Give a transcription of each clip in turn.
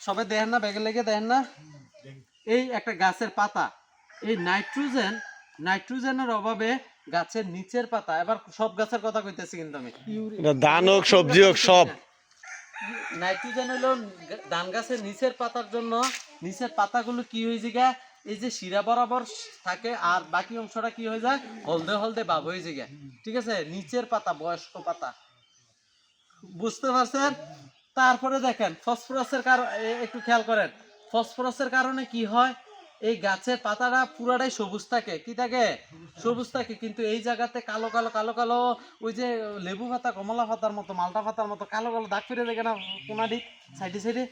সবাই দেখেন না ব্যাগে লেগে দেখেন না? এই একটা গাছের পাতা। এই নাইট্রোজেন নাইট্রোজেনের অভাবে গাছের নিচের পাতা। এবার সব গাছের কথা কইতেছি কিন্তু আমি। ধান হোক সবজি হোক সব। নাইট্রোজেন হলো ধান গাছের নিচের পাতার জন্য। নিচের পাতাগুলো কি হয়ে যায় এই যে শিরা বরাবর থাকে আর বাকি অংশটা কি হয়ে যায়? হলদে হলদে ভাব হয়ে যায় ঠিক আছে? নিচের পাতা বয়স্ক পাতা। বুঝতে পারছেন? তারপরে দেখেন, ফসফরাসের কারণ একটু খেয়াল করেন, ফসফরাসের কারণে কি হয়? এই গাছের পাতাটা পুরাটাই সবুজ থাকে। কি থাকে? সবুজ থাকে, কিন্তু এই জায়গাতে কালো কালো কালো কালো, ওই যে লেবু পাতা, কমলা পাতার মতো, মালটা পাতার মতো, কালো কালো দাগ ফিরে দেখে না কোনাডি সাইডে সাইডে?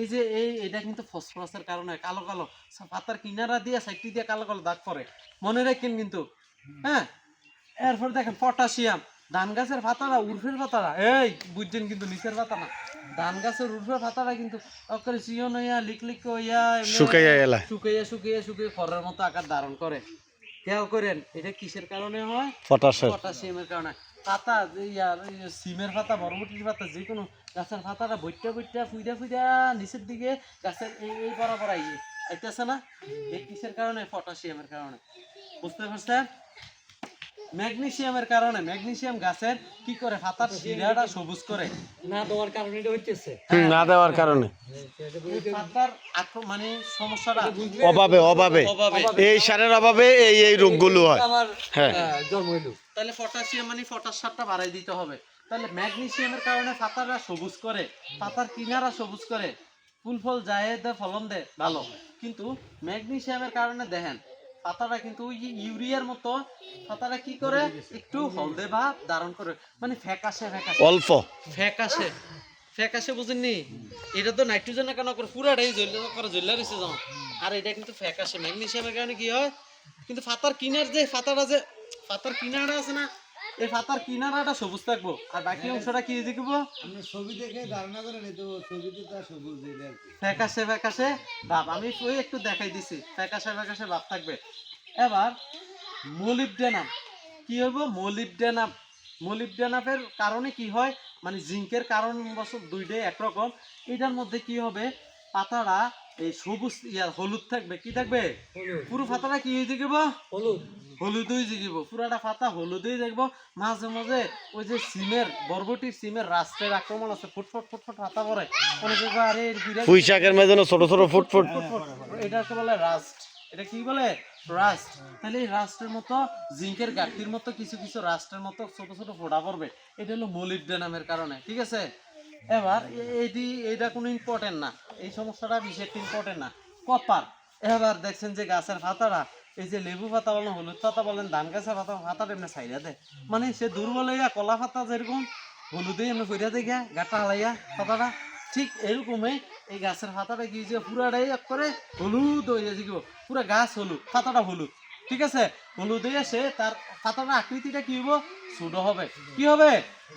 এই যে এই, এটা কিন্তু ফসফরাসের কারণে কালো কালো। পাতার কিনারা দিয়ে, সাইডটি দিয়ে কালো কালো দাগ পড়ে। মনে রাখেন কিন্তু হ্যাঁ? এরপর দেখেন, পটাশিয়াম। ধান গাছের পাতাটা উর্ফের পাতাটা এই, বুঝছেন কিন্তু, নিচের পাতা না ধান গাছের উর্ফের পাতাটা কিন্তু অক্ষরে চিয়ন হইয়া লিক লিক হইয়া শুকাইয়া গেলা শুকিয়ে শুকিয়ে শুকিয়ে খড়ের মতো আকার ধারণ করে খেয়াল করেন এটা কিসের কারণে হয়? পটাশের। পটাশিয়ামের কারণে পাতা ইয়ার সিমের পাতা বরবটির পাতা যে কোনো গাছের পাতাটা বইটা বইটা ফুইরা ফুইরা নিচের দিকে গাছের এই এই বরাবর আইয়ে আইতেছে না? এই কিসের কারণে পটাশিয়ামের কারণে বুঝতে পারছেন? ম্যাগনেসিয়ামের কারণে ম্যাগনেসিয়াম গাছের কি করে পাতার শিরাটা সবুজ করে? না দেওয়ার কারণে এটা হইতেছে। হুম, না দেওয়ার কারণে। পাতার মানে সমস্যাটা অভাবে অভাবে। এই সারের অভাবে এই এই রোগগুলো হয়। হ্যাঁ। জন্ম হইল। তাহলে পটাশিয়াম মানে পটাশ সারটা বাড়াই দিতে হবে। তাহলে ম্যাগনেসিয়ামের কারণে পাতাটা সবুজ করে পাতার কিনারা সবুজ করে ফুল ফল যায় দেয় ফলন দেয় ভালো। কিন্তু ম্যাগনেসিয়ামের কারণে দেখেন পাতাটা কিন্তু ওই ইউরিয়ার মতো। পাতাটা কি করে? একটু হলদে ভাব ধারণ করে। মানে ফ্যাকাশে ফ্যাকাশে। অল্প। ফ্যাকাশে। ফ্যাকাশে বুঝেননি এটা তো নাইট্রোজেনের কেন করে? পুরাটাই জ্বলে করে জল্লা রয়েছে যেমন। আর এটা কিন্তু ফ্যাকাশে। ম্যাগনেসিয়ামের কারণে কি হয়? কিন্তু পাতার কিনার যে পাতাটা যে পাতার কিনারটা আছে না এই পাতার কিনারাটা সবুজ থাকব। আর বাকি অংশটা কি দেখব? আপনি ছবি দেখে ধারণা করেন এই তো ছবিতে তো সবুজ ফ্যাকাশে ফ্যাকাশে ভাব। আমি ওই একটু দেখাই দিছি। ফ্যাকাশে ফ্যাকাশে ভাব থাকবে। এবার মলিবডেনাম। কি হইব? মলিবডেনাম। মলিবডেনামের কারণে কি হয়? মানে জিঙ্কের কারণ বছর দুইটাই একরকম। এটার মধ্যে কি হবে? পাতাটা এই সবুজ ইয়া হলুদ থাকবে কি থাকবে? পুরো পাতাটা কি হয়ে থাকিব? হলুদ। পুরাটা পাতা দেখব মাঝে মাঝে ওই যে সিমের বরবটি সিমের রাষ্ট্রের আক্রমণ আছে ফুটফুট ফুটফুট পাতা পরে অনেকে আরে পুঁই শাকের মেয়ে যেন ছোট ছোট ফুট ফুট ফুটফুট। এটাকে বলে? রাস্ট। এটা কি বলে? রাস্ট। তাহলে এই রাস্টের মতো জিঙ্কের গাঠির মতো কিছু কিছু রাস্টের মতো ছোট ছোট ফোড়া পড়বে। এটা হলো মলিবডেনামের কারণে ঠিক আছে? এবার এটি এটা কোনো ইম্পর্টেন্ট না। এই সমস্যাটা বিশেষ ইম্পর্টেন্ট না। কপার। এবার দেখছেন যে গাছের পাতাটা, এই যে লেবু পাতা বলেন হলুদ পাতা বলেন, ধান গাছের পাতা, পাতাটা এমনি ছাইরা দেয়। মানে সে দুর্বল হইয়া কলা পাতা যেরকম হলুদে এমনি ফইরা দেয় গা গাটা হালাইয়া পাতাটা, ঠিক এরকমই এই গাছের পাতাটা কি যে পুরাটাই এক করে হলুদ হয়ে কি পুরা গাছ হলুদ, পাতাটা হলুদ, ঠিক আছে? হলুদ হয়ে সে তার পাতার আকৃতিটা কি হব ছোট হবে। কি হবে?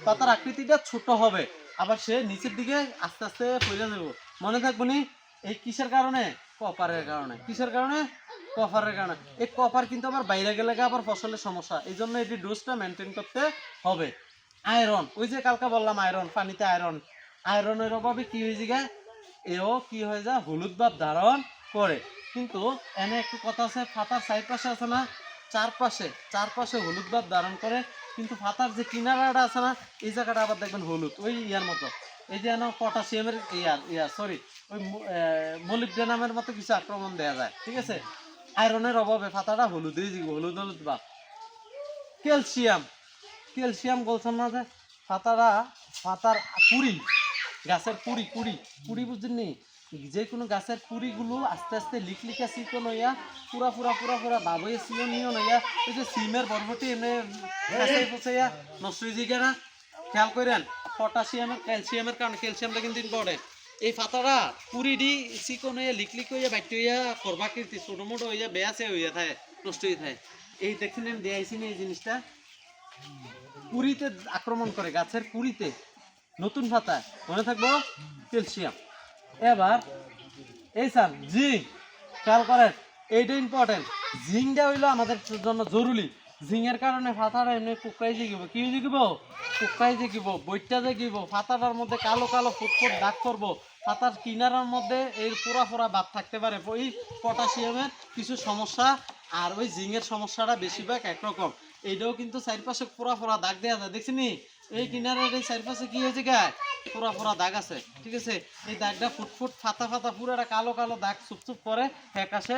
পাতার আকৃতিটা ছোট হবে। আবার সে নিচের দিকে আস্তে আস্তে পড়ে যাব মনে থাকব নি, এই কিসের কারণে? কপারের কারণে। কিসের কারণে? কপারের কারণে। এই কপার কিন্তু আবার বাইরে গেলে আবার ফসলের সমস্যা। এই জন্য এটি ডোজটা মেনটেন করতে হবে। আয়রন ওই যে কালকে বললাম আয়রন পানিতে আয়রন আয়রনের অভাবে কি হয়ে যায় এও কি হয়ে যায়? হলুদ ভাব ধারণ করে। কিন্তু এনে একটু কথা আছে ফাতার সাইড পাশে আছে না? চারপাশে চারপাশে হলুদ ভাব ধারণ করে, কিন্তু ফাতার যে কিনারাটা আছে না, এই জায়গাটা আবার দেখবেন হলুদ, ওই ইয়ার মতো। এই যে এনে পটাশিয়ামের ইয়ার ইয়া সরি ওই মলিবডেনামের মতো কিছু আক্রমণ দেওয়া যায়, ঠিক আছে? আয়রনের অভাবে ফাতাটা হলুদই দিব হলুদ হলুদ ভাব। ক্যালসিয়াম ক্যালসিয়াম বলছেন না যে পাতারা, পাতার পুরি, গাছের পুরি কুড়ি কুড়ি বুঝছেননি যে কোনো গাছের কুড়িগুলো আস্তে আস্তে লিক লিখা চিকন হইয়া, পুরা পুরা পুরা পুরা বাবইয়া সিও নিও নইয়া ওই যে সিমের বরবটি এমনি পচাইয়া নষ্ট হয়ে না খেয়াল করেন পটাশিয়ামের ক্যালসিয়ামের কারণে ক্যালসিয়ামটা কিন্তু ইম্পর্টেন্ট এই পুরি দি চিকন হইয়া, লিক হইয়া বাইট হইয়া করবাকৃতি ছোট মোটো হইয়া, বেয়াছে হইয়া থাকে, নষ্ট হয়ে থাকে। এই দেখছিলেন দেয়াইছি না এই জিনিসটা? কুড়িতে আক্রমণ করে, গাছের কুড়িতে। নতুন পাতা মনে থাকব? ক্যালসিয়াম। এবার, এই স্যার, জিঙ্ক। খেয়াল করেন, এইটা ইম্পর্টেন্ট জিঙ্কটা হইল আমাদের জন্য জরুরি। জিঙের কারণে ফাতাটা এমনি কুকাই জিগিব। কি জিগিব? কুকাই জিগিব, বইটা জিগিব। ফাতাটার মধ্যে কালো কালো ফুটফুট দাগ করব। ফাতার কিনারার মধ্যে এই পোড়া পোড়া ভাব থাকতে পারে। ওই পটাশিয়ামের কিছু সমস্যা আর ওই জিঙের সমস্যাটা বেশিরভাগ একরকম। এইটাও কিন্তু চারপাশে ফোরা ফোরা দাগ দেওয়া যায়, দেখছিনি এই কিনারের এই চারপাশে কি হয়েছে গায়ে ফোরা ফোরা দাগ আছে, ঠিক আছে? এই দাগটা ফুটফুট, ফাতা ফাতা, পুরো একটা কালো কালো দাগ চুপ চুপ করে এক